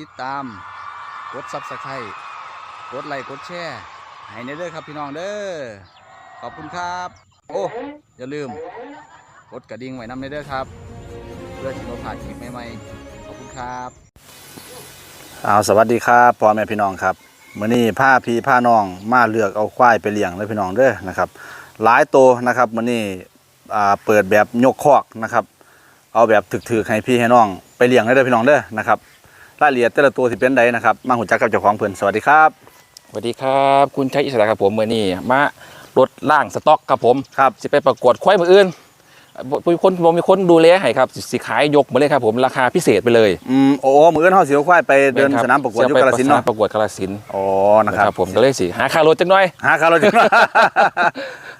ติดตาม กดซับสไครต์กดไลค์กดแชร์ให้ในเด้อครับพี่น้องเด้อขอบคุณครับ โอ้อย่าลืม กดกระดิ่งไว้นำในเด้อครับ เพื่อที่เราผ่านคลิปใหม่ๆขอบคุณครับเอาสวัสดีครับพ่อแม่พี่น้องครับมื้อนี้ผ้าพีผ้าน้องมาเลือกเอาควายไปเลี้ยงเลยพี่น้องเด้อนะครับ หลายตัวนะครับมื้อนี้เปิดแบบยกคอกนะครับ เอาแบบถึกๆให้พี่ให้น้องไปเลี้ยงได้เด้อพี่น้องเด้อนะครับ รายละเอียดแต่ละตัวสิเป็นใดนะครับ มาหุ่นจักกับเจ้าของเพิ่นสวัสดีครับ สวัสดีครับ คุณชัยอิสระครับผมเมื่อนี้มารถล่างสต็อกครับผมครับจะไปประกวดควายมืออื่นบ่มีคนบ่มีคนดูแลให้ครับสิสิขายยกมาเลยครับผมราคาพิเศษไปเลยอืมโอ้มื้ออื่นเฮาสิเอาควายไปเดินแคบสนามประกวดอยู่สิกาฬสินธุ์เนาะประกวดกาฬสินธุ์อ๋อนะนะคครัรับบผมก็เลยสิหาค่ารถจังหน่อยหาคารถจังห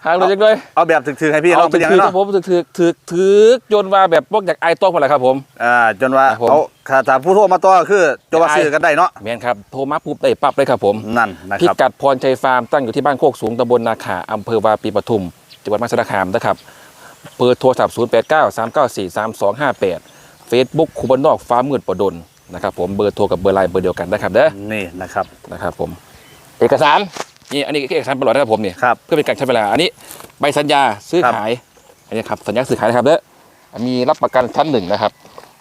ารถจังหน่อยเอาแบบถึกๆให้พี่น้องไปถึเลี้ยงกๆคเนาะรับผมถึกถึกถึกถึกจนว่าแบบพวกอยากไอายต้องมาแล้วครับผมอ่าจนว่าครับผมเอาถ้าถ้าผู้โทรมาต่อก็คือจะว่าซื้อกันได้เนาะแม่นครับโทรมาปุ๊บได้ปั๊บเลยครับผมนั่นนะพิครับกัดพรชัยฟาร์มตั้งอยู่ที่บ้านโคกสูงตำบลนาขาอำเภอวาปีปทุมจังหวัดมหาสารคามนะครับเบอร์โทรศัพท์0 8 9 3 9 4 3 2 5 8 Facebook คูบันนอกฟ้ามืดประดนนะครับผมเบอร์โทรกับเบอร์ไลน์เบอร์เดียวกันนะครับเด้อนี่นะครับนะครับผม เอกสารนี่อันนี้เอกสารประหลอดนะครับผมนี่ครับเพื่อเป็นการใช้เวลาอันนี้ ใบสัญญาซื้อครับขายอันนี้ครับสัญญาซื้อขายนะครับเด้อมีรับประกันชั้นหนึ่งนะครับ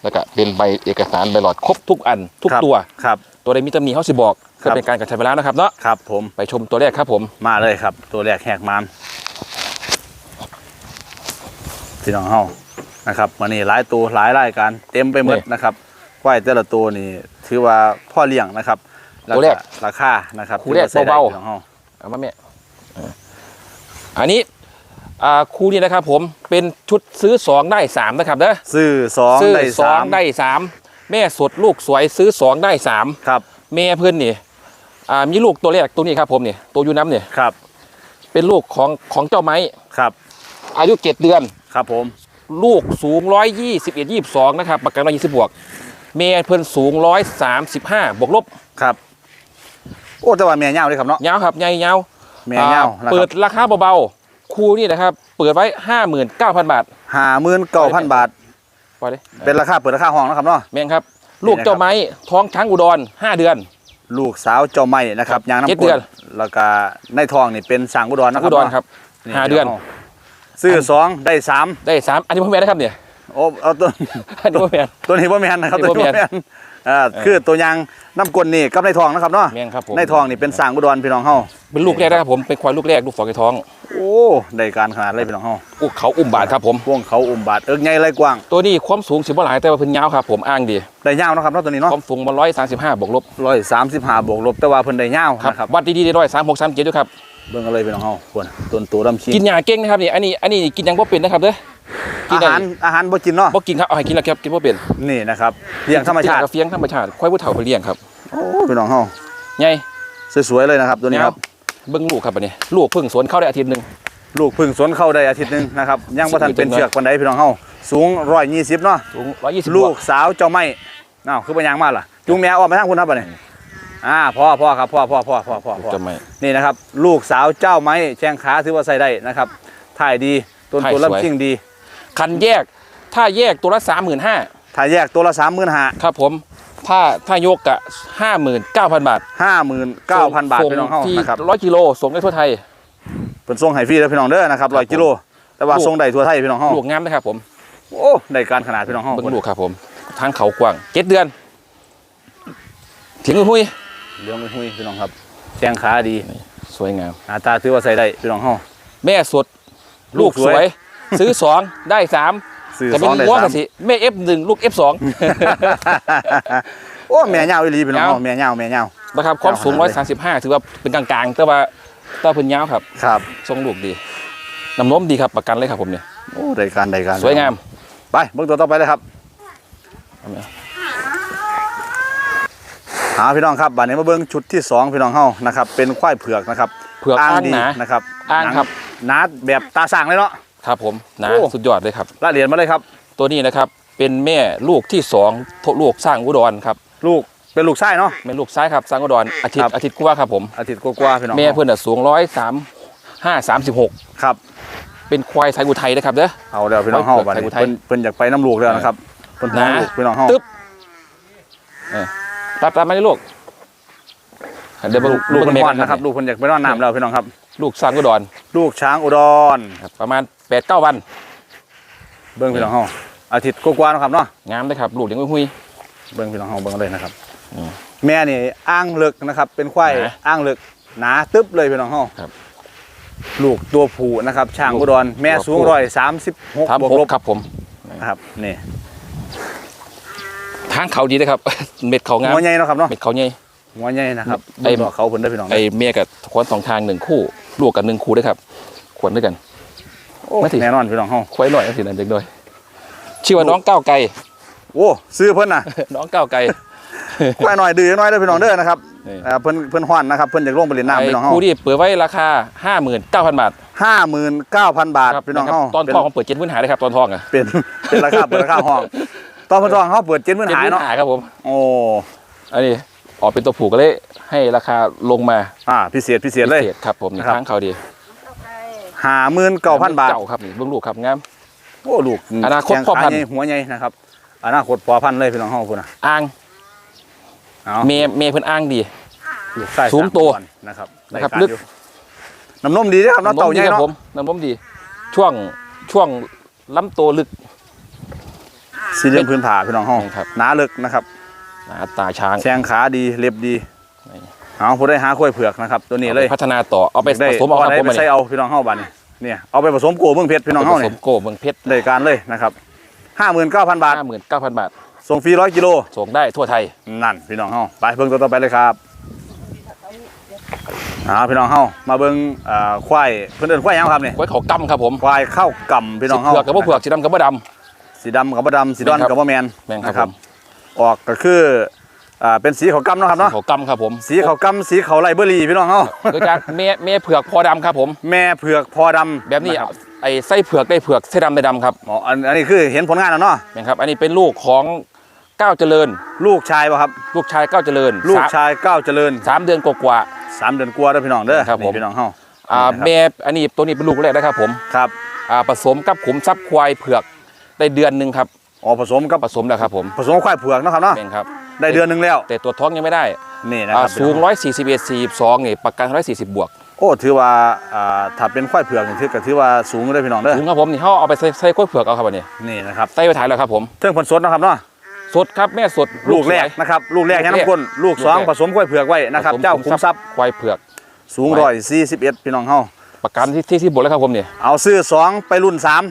แล้วก็เป็นใบเอกสารใบหลอดครบทุกอันทุกครับตัวครับตัวใดมีตำหนิเขาสิบอกครัเพื่อบเป็นการกระชับเวลานะครับเนาะครับ ผมไปชมตัวแรกครับผมมาเลยครับ ตัวแรกแหกมันพี่น้องเฮานะครับวันนี้หลายตัวหลายรายการเต็มไปหมดนะครับควายแต่ละตัวนี่ถือว่าพ่อเลี้ยงนะครับแล้วก็ราคานะครับคู่แรกถือว่ใส่ได้เบาพี่น้องเฮาๆเอามาแม่เอออันนี้อ่า คู่นี้นะครับผมเป็นชุดซื้อ 2 ได้ 3 นะครับเด้อซื้อสองซื้อได้สอสางมได้3 แม่สดลูกสวยซื้อ 2 ได้3ครับแม่เพื่อนนี่อ่ามีลูกตัวแรกตัวนี้ครับผมนี่ตัวยูน้ำเนี่ยครับเป็นลูกของของเจ้าไม้ครับ อายุ7เดือนครับผม ลูกสูง121 22นะครับประกัน120บวกแม่เพื่อนสูง135บวกลบครับ โอ้แต่ว่าแม่เงาเลยครับเนาะยาวครับใหญ่ยาวแม่เงาอ่าเปิดราคาเบาๆ คู่นี่นะครับเปิดไว้59,000บาทห้าหมื่นเก้าพันบาทปล่อยเลยเป็นราคาเปิดราคาห้องนะครับเนาะแม่งครับลูกเจ้าไม้ท้องช้างอุดร5เดือน ลูกสาวเจ้าไม้นะครับครับยางน้ำเจ็ดกเดืรอนดแล้วก็ในทองนี่เป็นสางอุดรนะคอุรับดรครับนี่ห้าเดือน ซื้อสองได้สามได้3อันนี้พ่อแม่นะครับเนี่ยโอ้เอาตัวอันนี้พ่อแม่ตัวนี้บ่แม่นนะครับตัวตัวนี้นี้บ่บ่แม่แม่นนอ่าคือตัวยาง น้ำกลนนี่กับในทองนะครับเนาะแม่งครับผม ในทองนี่เป็นสางอุดรพี่น้องเฮาเป็นลูกแรกนะครับผมเป็นควายลูกแรกลูกฝอยท้องโอ้ได้การขนาดเลยพี่น้องเฮาอุกเขาอุ้มบาทครับผม พวงเขาอุ้มบาดเอิกใหญ่ไรกว้างตัวนี้ความสูงสิบหลายแต่ว่าเพิ่นยาวครับผมอ้างดีได้ยาวเนาะครับเนาะตัวนี้เนาะความสูงมาร้อยสามสิบห้าบวกลบร้อยสามสิบห้าบวกลบแต่ว่าเพิ่นได้ยาวครับนะครับวัดดีๆได้ร้อยสามหกสามเจ็ดด้วยครับเบิ่งกันเลยพี่น้องเฮาควรต้นตัวดำชีกินหญ้าเก่งนะครับนี่อันนี้อันนี้กินหยังบ่เป็นนะครับเด้อ กินอาได้หารอาหารบ่กินเนาะบ่กินครับเอาให้กินแล้วครับกินบ่เป็นนี่นะครับเลี้ยงธรรมชาติกินกระเฟียงธรรมชาติควายผู้เฒ่าเพิ่นเลี้ยงครับโอ้พี่น้องเฮาใหญ่สวยๆเลยนะครับ ตัวนี้ครับเบิ่งลูกครับอันนี้ลูกเพิ่งสวนเข้าได้อาทิตย์หนึงลูกพึ่งสวนเข้าได้อาทิตย์หนึงนะครับยังบ่ทันเป็นเชือกปานใดพี่น้องเฮาสูง120เนาะสูง120ลูกสาวเจ้าไม้อ้าวคือบ่ยางมาล่ะจุงแม่ออกมาทางคุณครับบัดนี้อ่าพ่อพ่อครับพ่อพ่อพ่อพ่อพ่อพ่อจะไม่นี่นะครับ ลูกสาวเจ้าไม้แข้งขาถือว่าใส่ได้นะครับถ่ายดีต้นถ่ายตัวสวยลำชิงดี คันแยก ถ้าแยกตัวละ35,000ถ่ายแยกตัวละ35,000ครับผม ถ้าถ้ายกกะ59,000บาท59,000บาทส่งพี่น้องเฮาที่นะครับร้อยกิโลส่งได้ทั่วไทยเพิ่นส่งให้ฟรีเด้อพี่น้องเด้อนะครับครับ100กิโล แต่ว่าลูกส่งได้ทั่วไทยพี่น้องเฮาลูกงามนะครับผม โอ้ได้การขนาดพี่น้องเฮาเบิ่งลูกครับผมทางเขากว้างเจ็ดเดือนเถียงหุ้ยเหลืองหุ้ยๆพี่น้องครับแข้งขาดีสวยงามหน้าตาถือว่าใส่ได้พี่น้องเฮาแม่สด ลูลูกกสสวยวย ซื้อสองได้สามซื้อจะสเป็นองได้ง้วสามกันสิแม่เอฟหนึ่งลูกเอฟสอง โอ้แม่ยาวอีหลีพี่น้องยาวเฮาแม่ยาวแม่ยาวนะครับความสูงยาวขร้นาอดยไหนสามสิบห้าถือว่าเป็นกลางๆ แต่ว่าแตาเพิ่นยาวครับครับทรงลูกดีน้ำนมดีครับประกันเลยครับผมเนี่ยโอ้ได้การได้การสวยงามไปเบิ่งตัวต่อไปเลยครับเอาไหมหาพี่น้องครับบัดนี้มาเบิ่งชุดที่สองพี่น้องเฮานะครับเป็นควายเผือกนะครับเผือกอ้างดีหนานะครับอ้างครับหนาแบบตาสั่งเลยเนาะ ครับผมหนาโอ้ สุดยอดเลยครับ ละเอียดมาเลยครับ ตัวนี้นะครับเป็นแม่ลูกที่สองทลูกสร้างอุดรครับลูกเป็นลูกชายเนาะ แม่ลูกซ้ายครับสร้างอุดรอาทิตครัย์บอาทิตย์กว่าครับผม อาทิตย์กว่าๆพี่น้องแม่เพื่อนน่ะสูงร้อยสามห้าสามสิบหกครับ เป็นควายไทยอุทัยนะครับเด้อ เอาแล้วพี่น้องเฮาไว้เผื่อบัดนี้ไทยเพิ่นเพิ่นอยากไปน้ำลูกแล้วนะครับเพิ่นหหานาลูกพี่น้องเฮาตึ๊บเออตัดตัดมาเลยลูกเดี๋ยวเบิ่งลูกเพิ่นเบิ่งฮ้อนแม่นะครับลูกเพิ่นอยากไปนอนน้ำแล้วพี่น้องครับ ลูกสร้างอุดร ลูกช้างอุดร ครับประมาณ แปดเก้าวัน เบิ่งพี่น้องเฮาอาทิตย์กว่าๆเนาะครับเนาะงามเลยครับลูกยังไม่หุยเบิ่งพี่น้องเฮาเบิ่งเลยนะครับอืม แม่นี่อ้างเลึกนะครับ เป็นควายหนาอ้างเลึกหนาตึ๊บเลยพี่น้องเฮาครับลูกตัวผู้นะครับช้างอุดรแม่สูงตัวผู้ ร้อยสามสิบหกทำบวกหลกบครับผม นะครับนี่ทางเขาดีนะครับ เม็ดเขางามหัวใหญ่เนาะครับเนาะเม็ดเขาใหญ่ หัวใหญ่นะครับไอ้เบิ่งตัวเขาเพิ่นได้อพี่น้องไอเมียกับควนสองทางหนึ่งคู่ลูกกับหนึ่งคู่ด้วยครับขวนด้วยกันโอ้ไม่ถึงแน่นอนพี่น้องเฮาควายหน่อยก็สินั่นเด็กด้วยชื่อว่าน้องก้าวไก่โอ้ซื้อเพิ่นน่ะ น้องก้าวไก่ควายหน่อยดื้อหน่อยเด้อพี่น้องเด้อนะครับนี่อ่าเพิ่นเพิ่นฮ้อนนะครับเพิ่นอยากลงไปเล่นน้ำไอ้พี่น้องเฮาคู่ที่เปิดไว้ราคา 59,000 บาทห้าหมื่นเก้าพันบาทพี่น้องะครับเฮาตอนเป็นทองเขาเปิดเจ็ดพื้นหายเลยครับตอนทองอะเป็นเป็นราคาเปิดราคาห้องตอนเพิ่นทองเฮาเปิดเจ็ดหมื่นเจ็ดหายพื้นเนาะหายครับผมโอ้อันนี้ออกเป็นตัวผูกก็เลยให้ราคาลงมาอ่าพิเศษพิเศษเลยพิครับผมนี่ครับทางเขาดี ห้าหมื่นเก้าพันบาทเก่าครับนี่เบิ่งลูกครับงามโอ้ลูกอนาคตแข้งพ่อพันธุ์ใหญ่หัวใหญ่นะครับอนาคตพอพันธุ์เลยพี่น้องเฮาพุ่นน่ะอ่างเอาเมเมเพิ่นอ่างดีลูกไส้สูงโตสามอนนะครับนะครับได้ารลึกอยู่น้ำนมดีเด้อครับน้ำเต่าใหญ่ดีครับเนาะผมน้ำนมดี ช่วงช่วงลำตัวลึกสีเหลืองพื้นผ่าพี่น้องเฮาครับหนาลึกนะครับหนาตาช้างแข้งขาดีเล็บดีนี่ เอาผู้ได้หาข้อยเผือกนะครับ ตัวนี้เลยอาไปพัฒนาต่อเอาไปได้ผสมเอาครับได้ผมไปอันใส่นี้เอาพี่น้องเฮาบัดนี้เนี่ยเอาไปผสมโกเมืองเพชรพี่น้องเฮาผเนี่สยมโกเมืองเพชรได้การเลยนะครับห้าหมื่นเก้าพันบาทห้าหมื่นเก้าพันบาทส่งฟรีร้อยกิโลส่งได้ทั่วไทยนั่นพี่น้องเฮาไปเบิ่งตัวต่อไปเลยครับอ่าพี่น้องเฮามาเบิ่งอ่าควายเพิ่นเอิ้นควายหยังครับเนี่ยไว้เขากำครับผมควายเข้ากำพี่น้องเฮาเผือกกับบ่เผือกสีดำกับบ่ดสีดำกับบ่ดำสีดอนแม่นครับกับบ่แมนำแม่งคนะรับคผรับมออกก็คือ อ่าเป็นสีขาวกำเนาะครับเนาะ เขากำครับผมสีขาวกำสีขาวไลเบอรี่พี่น้องเฮาโดยจากเมเมเผือกพอดำครับผม แม่เผือกพอดำแบบนี้ะครัไอ้ไส้เผือกได้เผือกไส้ดำได้ดำครับอ๋ออันอันนี้คือเห็นผลงานแล้วเนาะแม่งครับ อันนี้เป็นลูกของก้าวเจริญ ลูกชายป่ะครับ ลูกชายก้าวเจริญลูกสามชายก้าวเจริญสามเดือนกว่า สามเดือนกว่าเด้อพี่น้องเด้อครับผม นี่พี่น้องเฮาๆอ่านี่นะครับแม่อันนี้ตัวนี้เป็นลูกแรกนะครับผมครับ อ่าผสมกับขุมทรัพย์ควายเผือกได้เดือนหนึ่งครับ อ๋อผสมกับผสมแล้วครับผมผสมกับควายเผือกเนาะครับเนาะแม่งครับได้เดือนหนึงแล้ว แต่ตัวท้องยังไม่ได้นี่นะคอ่ารับสูงพี่น้อ141 42นี่ประกัน140บวกโอ้ถือว่าอ่าถ้าเป็นควายเผือกนี่ถือก็ถือว่าสูงเลยพี่น้องเด้อถุงครับผมนี่เขาเอาไปใส่ใส่กล้วยเผือกเอาครับอันนี้นี่นะครับใส่ไปถ่ายแล้วครับผมเทิงผลสดเนาะครับเนาะสดครับแม่สดลูกแรกสวยนะครับลูกแรกลูกแรกยังน้ำก้นลูกสองลูกแรกผสมควายเผือกไว้นะครับผสมเจ้าคุ้มทรัพย์ควายเผือกสูงร้อยสี่สิบเอ็ดพี่น้องเฮาประกันที่ที่ที่บวกแล้วครับผมนี่เอาซื้อสองไปรุ่นสาม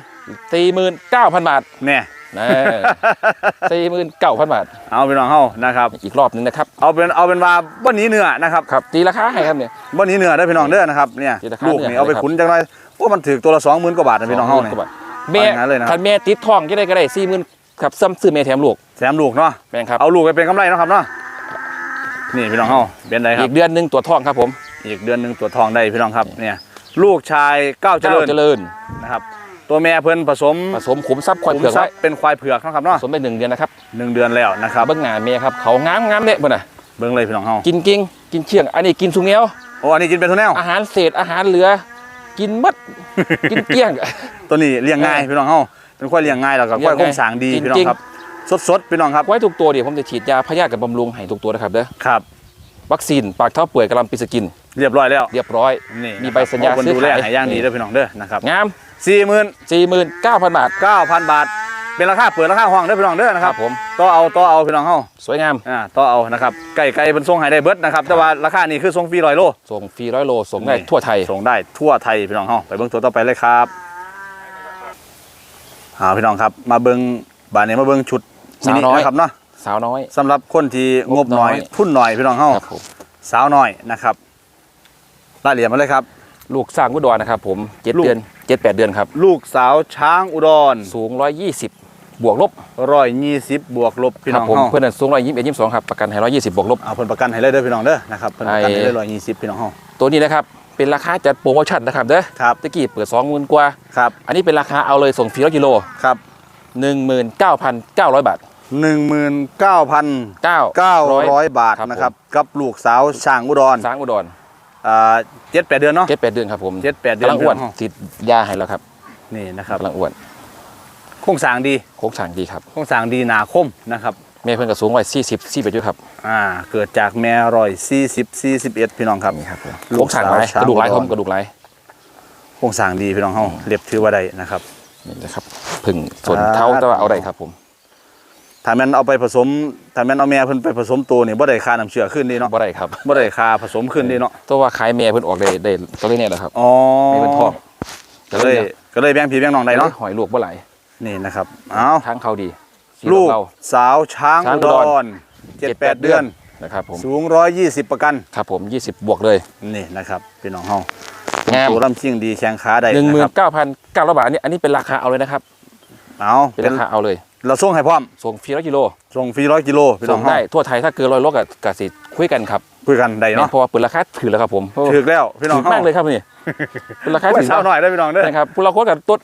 49,000บาทเนี่ย นะ49,000บาท เอาพี่น้องเฮานะครับ อีกรอบหนึงนะครับ เอาเป็นเอาเป็นว่าบ่หนีเนื้อนะครับครับตีราคาให้ครับเนี่ยบ่หนีเนื้อเด้อพี่น้องเด้อนะครับเนี่ยที่ราคาลูกเนื้นี่อเอาไปเลยครับขุนจังหน่อยเพราะมันถือตัวละสองหมื่นกว่าบาทนะพี่น้องเฮาเนี่ยกว่าบทแม่เอาอย่างนั้นเลยนะครับคันแม่ติดทองจะได้ก็ได้40,000ครับซ้ำซื้อแม่แถมลูกแถมลูกเนาะแม่งครับเอาลูกไปเป็นกำไรเนาะครับเนาะนี่พี่น้องเฮาเป็นไรครัอีบกเดือนหนึงตัวทองครับผม อีกเดือนหนึ่งตัวจทองได้พี่น้องครับเนี่ยลูกชายก้าวเจเจ้าริญเจริญนะครับ ตัวแม่เพิ่นผสมผสมขุมทรัพย์ควายขุมเผือกทรัไว้พย์เป็นควายเผือกเนาะครับผเนาะสมไปหนึ่งเดือนนะครับหนึ่งเดือนแล้วนะครับ เบิ้งหน้าเมียครับเขางามงามเลยบ่น่ะเบิ่งเลยพี่น้องเฮากินกิ้งกินเชียงอันนี้กินสุงเงี้ยวโอ้อันนี้กินเป็นทุนแนวอาหารเศษอาหารเหลือ กินหมดกินเกลี้ยง ตัวนี้เลี้ยงง่ายเออพี่น้องเฮาเป็นควายเลี้ยงง่ายแล้วก็เลี้ควายยงโครง่ายงสร้างดีจริงๆ พี่น้องครับ สดๆพี่น้องครับไว้ทุกตัวเดี๋ยวผมจะฉีดยาพยาธิกับบำรุงให้ทุกตัวนะครับเด้อครับ วัคซีนปากเท้าเปื่อยกระลำปีสกิน เรียบร้อยแล้วเรียบร้อย นี่มีใบสัญญาขอบคุณซื้อดูแลขายให้อย่างดีเด้อพี่น้องเด้อนะครับ งาม สี่หมื่น49,000บาทเก้าพันบาท เป็นราคาเปิดราคาห้องเด้อพี่น้องเด้อนะครับผมต่อเอาต่อเอาพี่น้องเฮาสวยงามอ่าต่อเอานะครับไก่ไก่เป็นทรงให้ได้เบิดนะครับแต่ว่าราคานี้คือทรงฟรีร้อยโลส่งฟรีร้อยโลส่งได้นี่ทั่วไทยส่งได้ทั่วไทยพี่น้องเฮาไปเบิ่งตัวต่อไปเลยครับเอาพี่น้องครับมาเบิ่งบานนี้มาเบิ่งชุดสาวน้อยนะครับเนาะสาวน้อยสำหรับคนที่งบน้อยงบน้อยทุนน้อยพี่น้องเฮาครับผมสาวน้อยนะครับรายละเอียดมาเลยครับ ลูกสร้างกุดรนะครับผมเจ็ดลูก เดือนเจ็ดแปดเดือนครับ ลูกสาวช้างอุดรสูงร้อยยี่สิบบวกลบร้อยยี่สิบบวกลบพี่คน้รัองผมเฮาเพื่อนนสูงร้อยยี่สิบเอ็ดยี่สิบสองครับประกันให้ร้อยยี่สิบบวกลบ เอาเพิ่นประกันให้เลยเด้อพี่น้องเด้อนะครับเพิ่นประกันให้ไอ้เลยร้อยยี่สิบพี่น้องเฮาตัวนี้นะครับเป็นราคาจัดโปรโมชั่นนะครับเด้อครับตะกี้เปิดสองหมื่นกว่า ครับอันนี้เป็นราคาเอาเลยส่งฟรีร้อยกิโลครับหนึ่งหมื่นเก้าพันเก้าร้อยบาทหนึ่งหมื่นเก้าพันเก้าเก้าร้อยบาทครับนะครับกับลูกสาวช้างอุดร สร้างอุดรอ่า เจ็ดแปดเดือนเนาะเจ็ดแปดเดือนครับผมเจ็ดแปดเดือนกำลังอ้วนพี่น้องติดยาให้แล้วครับนี่นะครับกำลังอ้วนโครงสร้างดีโค้งสั่งดีครับโครงสร้างดีหนาคมนะครับแม่เพื่อนก็สูงร้อยสี่สิบสี่ไปด้วยครับอ่าเกิดจากแม่ร้อยสี่สิบสี่สิบเอ็ดพี่น้องครับนี่ครับผมลูโค้กงสาวสั่งไรช้างกระดูกไรอุดรครับกระดูกไรโครงสร้างดีพี่น้องเฮาเรียบถือว่าได้นะครับนี่นะครับผึ่งส่วนเท้าแต่ว่าเอาได้ครับผม ถ้าแม่นเอาไปผสมถ้าแม่นเอาแม่เพิ่นไปผสมตัวนี่บ่ได้ค่าน้ำเชื่อขึ้นดีเนาะบ่ได้ครับบ่ได้ค่าผสมขึ้นดีเนาะตัวว่าขายแม่เพิ่นออกได้ได้ตัวเลขเนี่ยแหละครับอ๋อไม่เป็นทองก็เลยก็เลยแบ่งพี่แบ่งน้องได้เนาะหอยลวกบ่ไหลนี่นะครับเอาทางเขาดีสีลูกเราสาวช้างช้างอุอุดดรเจ็ดแปดเดือนนะครับผมสูงร้อยยี่สิบประกันครับผม20บวกเลยนี่นะครับพี่น้องเฮางามตัวลำชิ่งดีแข้งขาได้หนึ่งหมื่นะนครับเก้าพันเก้าร้อยบาทอันนี้อันนี้เป็นราคาเอาเลยนะครับเอาเป็นเป็นราคาเอาเลย เราส่งให้พร้อมส่งฟรีร้อยกิโลส่งฟรีร้อยกิโลพี่น้ส่องงเฮาได้ทั่วไทยถ้าเกินร้อยโลกับกสิคุยกันครับคุยกันได้แม่นเนาะเพราะว่าเปิดราคาถือแล้วครับผมถึกแล้วพี่น้องถือมากเลยครับนี่เป็นราคาโอ้ยถือสาวหน่อยได้อพี่น้องเด้อ นะครับพวกเราคุยกันต้น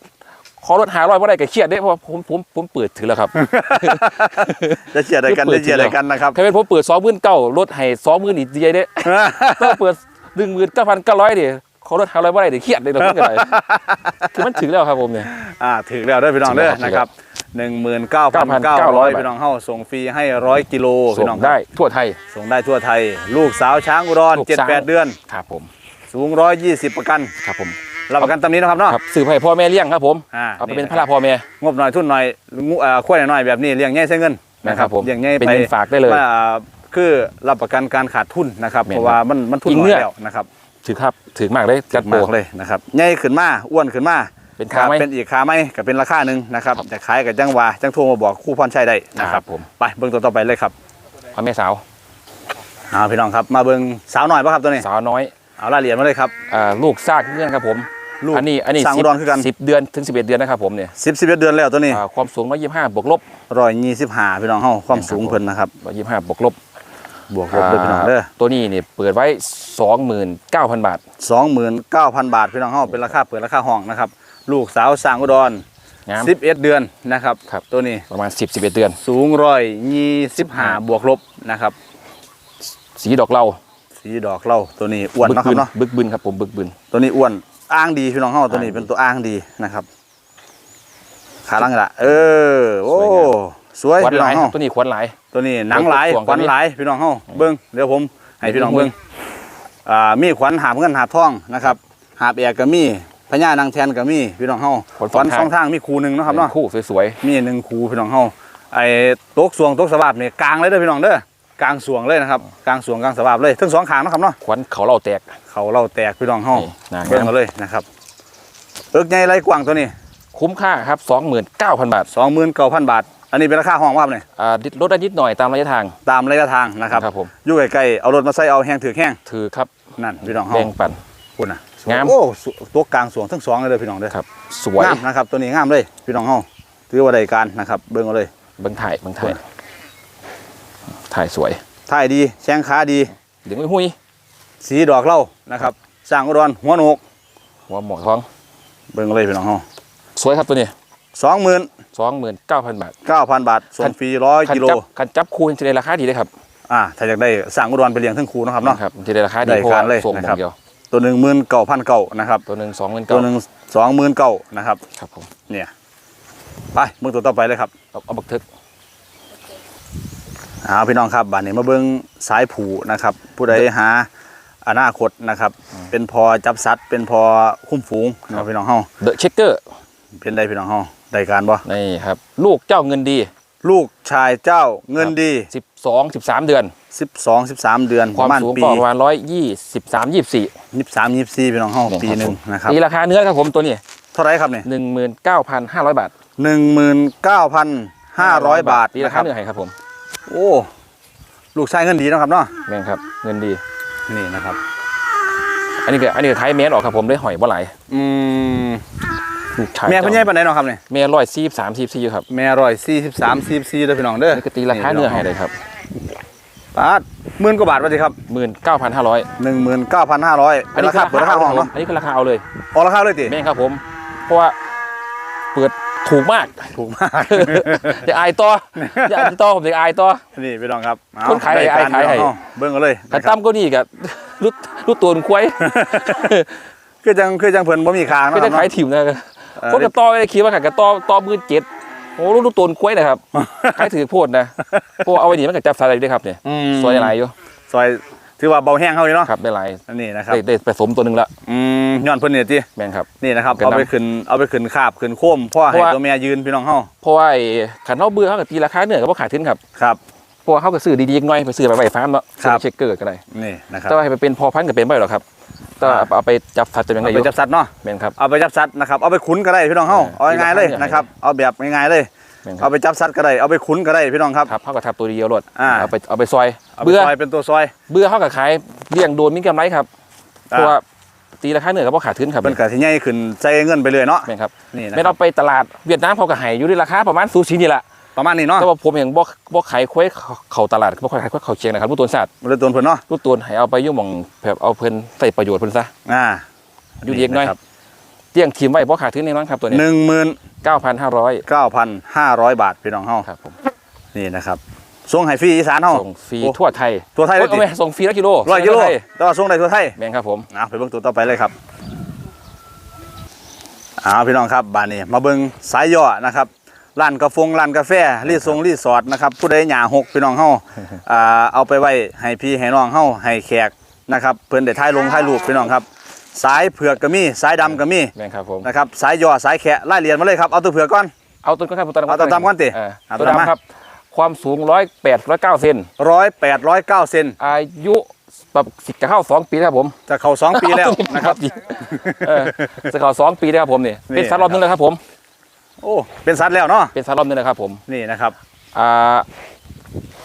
ขอรถหาร้อยว่าได้ก็เครียดเด้เพราะว่าผมผมผมเปิดถือแล้วครับ จะเชียร์ได้กันเปิจะดเชียร์ได้กันนะครับ ใครเป็นผมเปิดสองหมื่นเก้ารถให้สองหมื่นอีกดีใจเด้ถ้าเปิดหนึ่งหมื่นเก้าพันเก้าร้อยดิ ขอรถหาร้อยว่าได้เดี๋ยวเครียดเลยเราพูดกันเลยคือมันถึงแล้วครับผมเนี่ยอ่าถึกแล้วเด้อพี่น้องเด้อถึงแล้วนะครับหนึ่งหมื่นเก้าพันเก้าร้อย9,900พี่น้องเฮาส่งฟรีให้ร้อยกิโลส่พี่งน้องได้ทั่วไทย ส่งได้ทั่วไทย ลูกสาวช้างอุดรลูกเจ็ดสาวแปดเดือนครับผม สูงร้อยยี่สิบประกันครับผมรับประกันตำนี้นะครับเนาะครับสื่อให้พ่อแม่เลี้ยงครับผมอ่าเอาไปเป็นพระพ่อแม่งบหน่อยทุนหน่อยงูเอ่อขั้วหน่อยแบบนี้เลี้ยงง่ายใช้เงินนะครับผมเลี้ยงง่ายเป็นไปเงินฝากได้เลยว่าคือรับประกันการขาดทุนนะครับแม่นเพราะว่ามันมันทุนจริงน้อเนี่ยยแล้วนะครับ ถือครับถือมากเลยจัดโปรมากเลยนะครับใหญ่ขึ้นมาอ้วนขึ้นมาเป็นค้าไหมเป็นอีกขาไหมก็เป็นราคาหนึ่งนะครับครับจะขายกับจังหวาจังโทรมาบอกคู่พรชัยได้นะคครัรับบผมไปเบิ่งตัวต่อไปเลยครับพ่อแม่สาวเอาพี่น้องครับมาเบิ่งสาวหน่อยป่ะครับตัวนี้สาวน้อยเอารายละเอียดมาเลยครับอ่าลูกซากเงื่อนครับผมลูกอันนี้อันนี้สร้างอุดรคือกันสิบเดือนถึงสิบเอ็ดเดือนนะครับผมเนี่ยสิบสิบเอ็ดเดือนแล้วตัวนี้อ่าความสูงร้อยยี่ห้าบวกลบร้อยยี่สิบห้าพี่น้องเฮาความนะครับสูงเพิ่นนะครับร้อยยี่ห้าบวกลบ บวกลบด้วยพี่น้องเด้อตัวนี้เนี่ยเปิดไว้สองหมื่นเก้าพันบาทสองหมื่นเก้าพันบาทพี่น้องเฮาเป็นราคาเปิดราคาห้องนะครับ ลูกสาวสร้างอุดรงามสิบเอ็ดเดือนนะครับครับ ตัวนี้ประมาณสิบสิบเอ็ดเดือน สูงร้อยยี่สิบห้าบวกลบนะครับ สีดอกเหล่าสีดอกเหล่าตัวนี้อ้วนบึกเนาะคบึรับนเนาะบึกบึนครับผมบึกบึนตัวนี้อ้วนอ้างดีพี่น้องเฮาตัวนี้อ้างดีเป็นตัวอ้างดีนะครับขาลังละเออโอ้ สวยควันพี่หน้อลางยเฮาตัวนี้ควันหลาย ตัวนี้หนังหลายตัวขวัญตัวนี้หลายพี่น้องเฮาเบิ้งเดี๋ยวผมให้พี่น้องเบิ่เบิ้งงอ่ามีขวัญหาบเงินหาบทองนะครับหาบแอกก็มีพญานางแทนก็มีพี่น้องเฮาขวัญขวัญสองสองทางมีคูหนึ่งเนาะครับเนาะ คู่สวยมีหนึ่งคูพี่น้องเฮาไอ้ตกสวงตกสวาบนี่กลางเลยเด้อพี่น้องเด้อกลางสวงเลยนะครับกลางสวงกลางสวาบเลยทั้งสองขางเนาะครับเนาะๆควันเขาเหล่าแตก เขาเราแตกพี่น้องเฮานี่นางเบิ้งงามเอาเลยนะครับเอิกใหญ่ไรกว้างตัวนี้คุ้มค่าครับสองหมื่นเก้าพันบาทสองหมื่นเก้าพันบาท อันนี้เป็นราคาห้องว่าเนี่ยอ่าลดได้นิดหน่อยตามระยะทางตามระยะทางนะครับครับผมอยู่ใกล้ๆเอารถมาใส่เอาแห้งถือแห้งถือครับนั่นพี่น้องเฮาแบ่งปันคุณนะงามโอ้สตัวกลางสวงทั้งสองเลยเด้อพี่น้องเด้อครับสวยงามนะครับตัวนี้งามเลยพี่น้องเฮาถือว่าได้การนะครับเบิ่งเอาเลยเบิ้งถ่ายเบิ้งถ่ายถ่ายสวยท่ายดีแข้งขาดีเดี๋ยวไม่หุ้ยสีดอกเหล่านะครับสร้างอุดรหัวโหนกหัวหมอกท้องเบิ่งเอาเลยพี่น้องเฮาสวยครับตัวนี้ สองหมื่นสองหมื่นเก้าพันบาทเก้าพันบาทส่งฟรีร้อยคันกิโลจับคันจับคูณจะได้ราคาดีเลยครับอ่าถ้าอยากได้สร้างอุดรไปเลี้ยงทั้งคูนะครับเนาะครับจะได้ราคาได้ดีเพราะว่าการเลยส่งหมนะครับดเดียวตัวหนึ่งหมื่นเก้าพันเก้านะครับตัวหนึ่งสองหมื่นตัเก้าวหนึ่งสองหมื่นเก้านะครับครับผมเนี่ยไปมึงตัวต่อไปเลยครับเอาเอาบักทึกเอาพี่น้องครับบัดนี้มาเบิ้งสายผูนะครับ ผู้ใดหาอนาคตนะครับ เป็นพอจับสัตว์เป็นพอคุ้มฝูงเนาะพี่น้องเฮาเดอะเช็คเกอร์เป็นได้พี่น้องเฮา ได้การบ่นี่ครับ ลูกเจ้าเงินดีลูกชายเจ้าเงินดี 12 13 เดือน 12 13 เดือนความประมาณสูงปีก็ประมาณร้อยยี่สิบสามยี่สี่23 24พี่น้องเฮาปีหนึงนะครับนี่ราคาเนื้อครับผมตัวนี้ท่าไหรครับนี่หนึ่งหมื่นเก้าพันห้าร้อยบาทหนึ่งหมื่นเก้าพันห้าร้อยบาทตีรานะคคารับเนื้อให้ครับผม โอ้ ลูกชายเงินดีเนาะครับเนาะแม่นครับ เงินดีนี่นะครับ อันนี้ก็อันนี้ก็ขายแมสออกครับผมได้หอยบ่ไหลายอืมลูกชาย แม่เพิ่นใหญ่ปานใดเนาะครับนี่แม่ร้อยสี่สามสี่สี่ครับแม่ร้อยสี่สิบสามสี่สี่เด้อพี่น้องเด้ออันนี้ก็ตีราคาเนื้อให้เลยครับบาทหมื่นกว่าบาทว่าสิครับหมื่นเก้าพันห้าร้อยหนึ่งหมื่นเก้าพันห้าร้อยเป็นราคาเปิดราคาห้องผมเนาะอันนี้คือราคาเอาเลยออกราคาเลยติแม่นครับผม เพราะว่าเปิดถูกมากถูกมากอย่าอายต่ออย่าอายต่อผมจะอายต่อนี่พี่น้องครับเอคนขายได้กรขายให้พี่น้องเบิ่งเอาเลยขันนะครับตั้มก็นี่กับรุดรุดตัวมันควายคือจังคือจังเพิ่นบ่มีคางก็เนาะคจะรับขายเนาะถิ่มนะเออ คนกับต่อเลยคิดว่าขันกับต่อต่อมือเจ็ดโอ้รุดรุดตัวมันควายนะครับขายถือโพดนะเพราะว่าเอาไว้นี่มันกับจับสายอะไรด้วยครับเนี่ยอืมซอยอะไรอยู่ซอยถือว่าเบาแห้งเฮาเลยเนาะครับได้หลายอันนี้นะครับได้ได้ผสมตัวหนึ่งละอืมย้อนเพิ่นนี่ติแม่นครับนี่นะครับกระเอานำไปขึ้นเอาไปขึ้นคาบขึ้นโค้มพ่อเพให้ราะว่าตัวแม่ยืนพี่น้องเฮาเพราะว่าไอ้ขันเอาเบื่อเขากับตีราคาเหนือกับว่าขายทิ้นครับครับเพราะว่าเขาก็ซื้อดีๆอีกหน่อยไปซื้อไปไว้ฟาร์มเนาะครับซื้อเช็คเกอร์ก็ได้นี่นะครับแต่ว่าให้ไปเป็นพอพันธุ์ก็เป็นไม่หรอกครับ แต่ว่าอ่าเอาไปจับสัตว์จะเป็นไงเอาอไปยู่จับสัตว์เนาะแม่นครับเอาไปจับสัตว์นะครับเอาไปขุนก็ได้พี่น้องเฮาเออเอาง่ายๆเลยที่ราคานะครับเอาแบบง่ายๆเลยแม่นครัเอาบไปจับสัตว์ก็ได้เอาไปขุนก็ได้พี่น้องครับครับเขาก็ทับตัวเดียวรถอ่าเอาไปเอาไปซอยเอาไปเบื่อซอยเป็นตัวซอย เบื่อเขาก็ขายเลี้ยงโดนมีกำไรครับเพราะว่าตีราคาเหนือกับว่าขาดทุนครับเป็นกะสิใหญ่ขึ้นใจเงินไปเลยเนาะแม่นครับนี่นะไม่คต้รัอบงไปตลาดเวียดนามเขาก็ให้อยู่ในราคาประมาณซูชินี่แหละ ประมาณนี้เนาะแต่ว่าผมเองบ่บ่ขายควายเขาตลาดบ่ขายควายเขาเชียงนะครับลูกตัวสัตว์มันเลยตัวเพิ่นเนาะลูกตัวให้เอาไปยุ่งหมองแบบเอาเพิ่นใส่ประโยชน์เพิ่นซะอ่าอยู่เรียกหน่อยเตี้ยงทีมไว้บ่ขาดทุนแน่นอนครับตัวนี้หนึ่งหมื่น9,500เก้าพันห้าร้อยบาทพี่น้องเฮาครับผมนี่นะครับส่งให้ฟรีอีสานเฮาส่งฟรีโอ้ทั่วไทยทั่วไทยเลยโอ้ติไม่ส่งฟรีละกิโลร้อยกิโลทั่วไทแต่ว่าส่งได้ทั่วไทยแม่นครับผมอะไปเบิ่งตัวต่อไปเลยครับอ่าพี่น้องครับบ้านนี้มาเบิ่งสายย่อนะครับ ร้านกาแฟร้านกาแฟรีสอร์ทรีสอร์ทนะครับผู้ใดหยาหกพี่น้องเฮาอ่าเอาไปไว้ให้พี่ให้น้องเฮาให้แขกนะครับเพิ่นได้ถ่ายลงถ่ายรูปพี่น้องครับ สายเผือกก็มีสายดำก็มีแม่นครับผมนะครับสายย่อสายแขะไล่เรียนมาเลยครับเอาตัวเผือกก่อนเอาตัวก็ครับตัวดำเอาตัวดำก่อนสิเออเอาตัตัววดำมาดำครับความสูง108 109เซนร้อยแปดร้อยเก้าเซนอายุแบบสิจะเข้า2ปีแล้วครับผม จะเข้าสองปีแล้วนะครับเออจะเข้า2ปีแล้วครับผมนี่นี่เป็นสารรอบนึงแล้วครับผม โอ้เป็นสัตว์แล้วเนาะเป็นสารรอบนึงแล้วครับผมนี่นะครับอ่า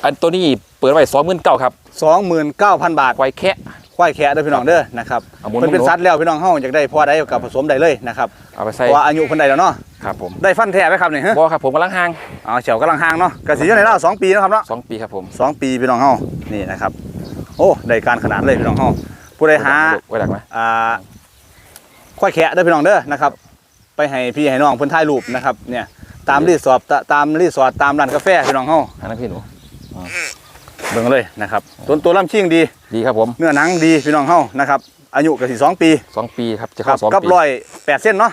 อันตัวนี้เปิดไว้29,000ครับสองหมื่นเก้าพันบาทควายแคะควายแขะเด้อพี่น้องเด้อนะครับเอาหมุนเพิ่นเป็นหมุนสัตว์แล้วพี่น้องเฮาอยากได้พอได้กับผสมได้เลยนะครับเอาไปเพใส่ราะว่าอายุเพิ่นได้แล้วเนาะครับผมได้ฟันแท้ไหมครับนี่ฮะบ่ครับผมกำลังห่างเอาเฉียวกำลังห่างเนาะก็สิอยู่ในราวสองปีนะครับเนาะสองปีครับผมสองปีพี่น้องเฮานี่นะครับ โอ้ได้การขนาดเลยพี่น้องเฮาผู้ใดหาไว้ดักไหมอ่าควายแขะเด้อพี่น้องเด้อนะครับไป ให้พี่ให้น้องเพิ่นถ่ายรูปนะครับเนี่ยตามรีสอร์ทตตามรีสอร์ทตามร้านกาแฟพี่น้องเฮาอันนั้นพี่หนูเบิ่งเลยนะครับตัวตัวลำชิงดี ดีครับผมเนื้อหนังดีพี่น้องเฮานะครับอายุก็สิสองปีสองปีครับจะครัเข้าบสองกับปีร้อยแปดเส้นเนาะ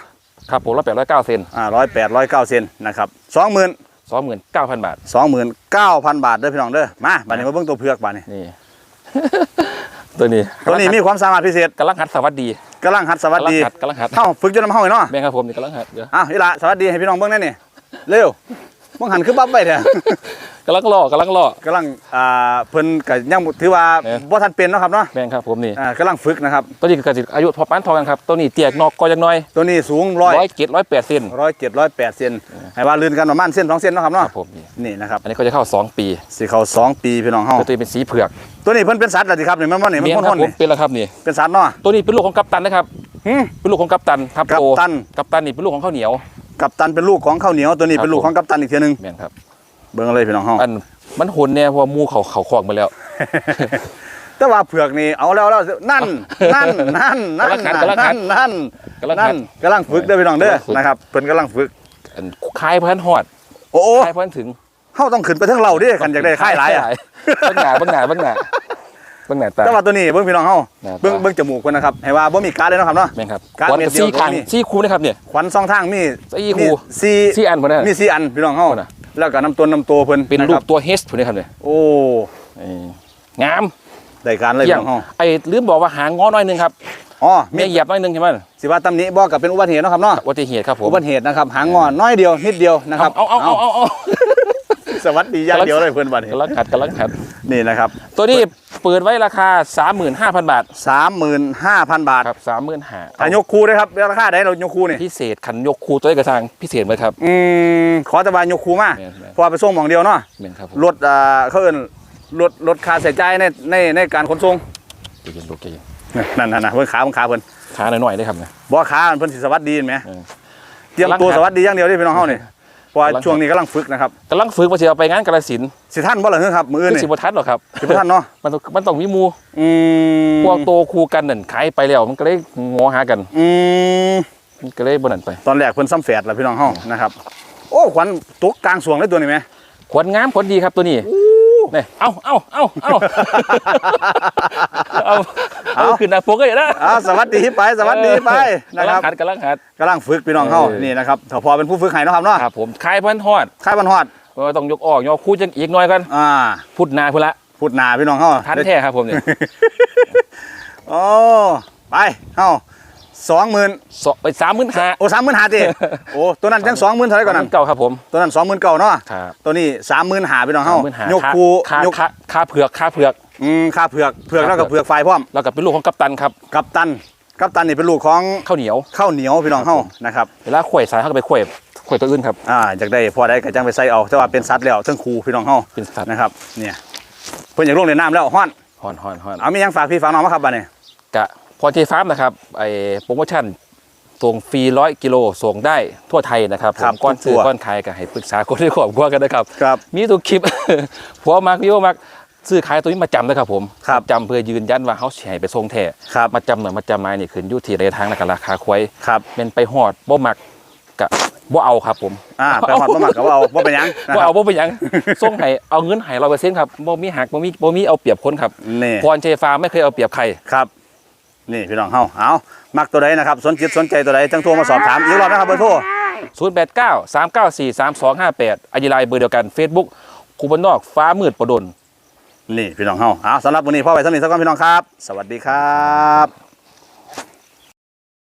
ครับผมร้อยแปดร้อยเก้าเซนอ่าร้อยแปดร้อยเก้าเซนนะครับสองหมื่นสองหมื่นเก้าพันบาทสองหมื่นเก้าพันบาทเด้อพี่น้องเด้อมาบัดนี้มาเบิ่งตัวเผือกบัดนี้นี่ตัวนี้ตัวนี้มีความสามารถพิเศษกำลังหัดสวัสดี กำลังหัดสวัสดีกำลังหัดกำลังหัดเฮาฝึกจนน้ำเฮาเนาะแม่งครับผมนี่กำลังหัดเดี๋ยวอ้าวอีหละสวัสดีให้พี่น้องเบิ่งแน่นี่เร็ว มึงหันขึ้นปั๊บไปเถอะกำลังล่อกำลังล่อกำลังอ่าเพิ่นก็ยังถือว่าเอ๊ะบ่ทันเป็นเนาะครับเนาะแม่งครับผมนี่อ่ากำลังฝึกนะครับตัวนี้ก็สิอายุพอปานทอกันครับตัวนี้เตียกนอกก็ยังน้อย ตัวนี้สูงร้อยร้อยเจ็ดร้อยแปดเซนร้อยเจ็ดร้อยแปดเซนให้ว่าลื่นกันประมาณเส้นสองเส้นเนาะครับคเนาะรับผมนี่นี่นะครับอันนี้ก็จะเข้าสองปีสิเขาสองปีพี่น้องเฮาตัวนี้เป็นสีเผือกตัวนี้เพิ่นเป็นสัตว์แล้วสิครับนี่มันบ่นี่มันเมียพ่ครับนๆผมนี่เป็นแล้วครับนี่เป็นสัตว์เนาะตัวนี้เป็นลูกของกัปตันนะครับหึเป็นลูกของกัปตันทับกัปโตตันกัปตันนี่เป็นลูกของข้าวเหนียว กัปตันเป็นลูกของข้าวเหนียวตัวนี้ครับ เป็นลูกของกัปตันอีกเทียหนึงแม่นครับ เบิ่งเอาเลยพี่น้องเฮาอันมันหุนเนี่ยเพราะว่าหมูเขาเขาคอกมาแล้วแต่ว่าเผือกนี่เอาแล้วแล้วนั่นนั่นนั่นนั่นกำลังหัดนั่นนั่นกำลังหัดนั่นกำลังฝึกเด้อพี่น้องเด้อกำลังฝึก นะครับเพิ่นกำลังฝึก อันคายเพิ่นหอดโอ้โหคายเพิ่นถึงเฮาต้องขึ้นไปเทั้งเราดิคันอยากได้ค่ายหลายอะ เบิ่งหน้าเบิ่งหน้าเบิ่งหน้า เบิ่งหน้าตา แต่ว่าตัวนี้เบิ่งพี่น้องเฮาหน้าตา เบิ่งเบิ่งจมูกเพิ่นนะครับให้ว่าบ่มีการดเลยเนาะครับเนาะ แม่นครับการวันเม็ดเดียวซี่ก็คางมีซี่คูนะครับเนี่ย ขวัญสองทางมีสี่คู่ มีสี่ซี่อันบ่ได้มีสี่อันพี่น้องเฮาโอ้น่ะ แล้วก็น้ำต้นน้ำตัวเพิ่นเป็นนะลูคกรับตัวเฮสพุ่นนี่ครับเนี่ยโอ้นี่งามได้การเลยเยี่พี่ยมน้องเฮาไอ้ลืมบอกว่าหางงอน้อยหนึงครับอ๋อเมียเหยียบน้อยหนึงใช่ไหมสิว่าตำหนิบ่กับเป็นอุบัติเหตุเนาะครับเนาะอุบัติเหตุครับผมอุบัติเหตุนะครับหางงอนน้อยเดียวนิดเดียวนะครับเอาเอาเอาเอาเอา สวัสดีอย่างเดียวเลยเพื่อนบัดนี้กำลังขัดกำลังขัดนี่นะครับ ตัวนี้เปิดไว้ราคา 35,000 บาทสามหมื่นห้าพันบาท ครับ 35,000ถ้ายกคูด้วยครับ ราคาได้เรายกคูนี่พิเศษขันยกคูตัวเอกสารพิเศษเลยครับ อืม ขอแตะบานยกคูมาแม่นแม่นเพอไปส่งหมองเดียวเนาะเมนครับผมลดอ่าเขาเอิ้นลดลดค่าใช้จ่ายในในในการขนส่งใจเย็นลูกใจเย็นนั่นนั่นนะเพิ่นขาเพิ่นขาเพิ่นขาหน่อยๆได้ครับเนี่ยบ่ขาเพิ่นสิสวัสดีเห็นไหมเออเตรียมตัวกำลังหัดสวัสดีอย่างเดียวเด้พี่น้องเฮานี่ เพราะว่ากำลังหัดช่วงนี้กำลังฝึกนะครับกำลังฝึกว่าจะเอาไปงานกาลสินธุ์สิท่านบ่ล่ะเฮ้อครับมื้ออื่นคือนี่สิบทัศน์หรอกครับสิบ่ท่านเนาะมันต้องมันต้องมีหมูอืมพวกโตคู่กันนั่นขายไปแล้วมันก็เลยงอหากันอืมมันก็เลยบนนั่นไป ตอนแรกเพิ่นซ้ำแฝดล่ะพี่น้องเฮานะครับ โอ้ขวัญตกกลางสวงเลยตัวนี้แหม ขวดงามขวดดีครับตัวนี้นี่เอาเอาเอาเอาเอาเอาขึ้นหนะปกเลยนะอ้าวสวัสดีไปสวัสดีไปนะกำคลัรังบหัดกำลังหัดกำลังฝึกพี่น้องเฮาเออนี่นะครับถ้าพอเป็นผู้ฝึกให้เนาะครับเนาะครับผมขายพันทอดค่ายบันฮอดก็ต้องยกออกยกคู่จังอีกหน่อยกันอ่าพุดหนาพุ่นละพูดหนาพี่น้องเฮาทันแท้ครับผมเนี่ยโอ้ไปเฮา สองหมื่นสองไปสามหมื่นห้าโอ้สามหมื่นหาติโอ้ตัวนั้นจังสองหมื่นเท่าไหร่ก่อนนั้นเก่าครับผมตัวนั้นสองหมื่นเก่าเนาะครับตัวนี้สามหมื่นหาพี่น้องเฮา35,000ยกคูค่ายกค่าค่าเผือกค่าเผือกอืมค่าเผือกเผือกค่าแล้วก็เผือกเผือกไฟพร้อมแล้วก็เป็นลูกของกัปตันครับกัปตันกัปตันนี่เป็นลูกของข้าวเหนียวข้าวเหนียวพี่น้องเฮานะครับเวลาข่วยสายเขาก็ไปข่วยข่วยตัวอื่นครับอ่าอยากได้พอได้ก็จังไปใส่เอาแต่ว่าเป็นสัตว์แล้วเทั้งคูพี่น้องเฮาเป็นสัตว์นะครับเนี่ยเพิ่นอยากลงในน้ำแล้วฮ้อนฮอนฮอนฮอนเอามีหยังฝากพี่ฝากน้องมาครับบัดนี้กะ พอเจฟาร์มนะครับไอ้โปรโมชั่นส่งฟรีร้อยกิโลส่งได้ทั่วไทยนะครับผมก้อนซื้อก้อนขายก็ให้ปรึกษาคนที่ขอบครัวกันนะครับ ครับมีตัวคลิป ผัวมักวิวมักซื้อขายตัวนี้มาจำนะครับผมครับมาจำเพื่อยืนยันว่าเขาสิให้ไปส่งแท้ครับมาจำหน่อยมาจำมานี่ขึ้นอยู่ที่ระยะทางและก็ราคาควายครับเป็นไปฮอดบ่มักกะบ่เอาครับผมอ่าไปฮอดบ่มักก็บ่เอาบ่เป็นหยังนะบ่ครัเอาบ บ่เป็นหยัง ส่งให้เอาเงินให้100%ครับบ่มีหักบ่มีบ่มีเอาเปรียบคนครับนี่ พรเจฟาร์มไม่เคยเอาเปรียบใคร ครับ นี่พี่น้องเฮาเอามักตัวใดนะครับ สนจิตสนใจตัวใดจังโทรมาสอบถามอีกรอบนะครับเบอร์โทร089 394 3258อายิไลน์เบอร์เดียวกัน Facebook คูบานนอกฟ้ามืดประดนนี่พี่น้องเฮาเอาสำหรับวันนี้พ่อไปสำนีสักก่อนพี่น้องครับ สวัสดีครับ